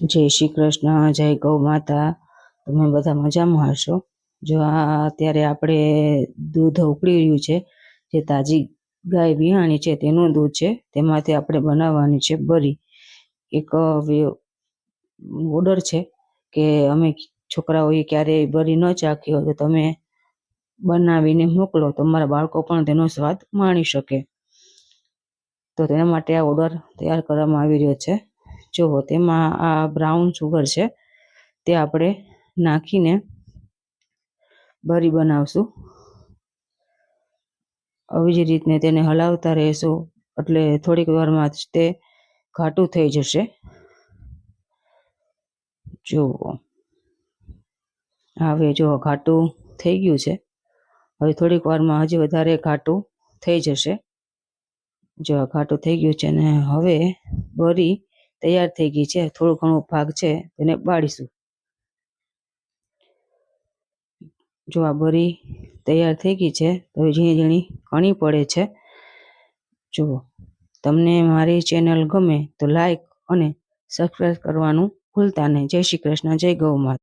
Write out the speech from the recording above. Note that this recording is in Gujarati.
જય શ્રી કૃષ્ણ, જય ગૌ માતા. તમે બધા મજામાં હશો? જો આ અત્યારે આપણે દૂધ ઉકળી રહ્યું છે, જે તાજી ગાય વિહાણી છે, તેનું દૂધ છે, તેમાંથી આપણે બનાવવાની છે બરી. એક ઓર્ડર છે કે અમે છોકરાઓએ ક્યારેય બરી ન ચાખી હોય તો તમે બનાવીને મોકલો, તો મારા બાળકો પણ તેનો સ્વાદ માણી શકે. તો તેના માટે આ ઓર્ડર તૈયાર કરવામાં આવી રહ્યો છે. જુઓ, તેમાં આ બ્રાઉન સુગર છે, તે આપણે નાખીને બરી બનાવશું. આવી જ રીતને તેને હલાવતા રહેશું, એટલે થોડીક વારમાં જ તે ઘાટું થઈ જશે. જુઓ, હવે જો ઘાટું થઈ ગયું છે, હવે થોડીક વારમાં હજી વધારે ઘાટું થઈ જશે. જો ઘાટું થઈ ગયું છે ને, હવે બરી તૈયાર થઈ ગઈ છે. થોડો ઘણો ભાગ છે તેને બાળીશું. જો આ બરી તૈયાર થઈ ગઈ છે, તો ઝીણી ઝીણી કણી પડે છે. જુઓ તમને મારી ચેનલ ગમે તો લાઈક અને સબસ્ક્રાઈબ કરવાનું ભૂલતા નહીં. જય શ્રી કૃષ્ણ. જય ગૌ માતા.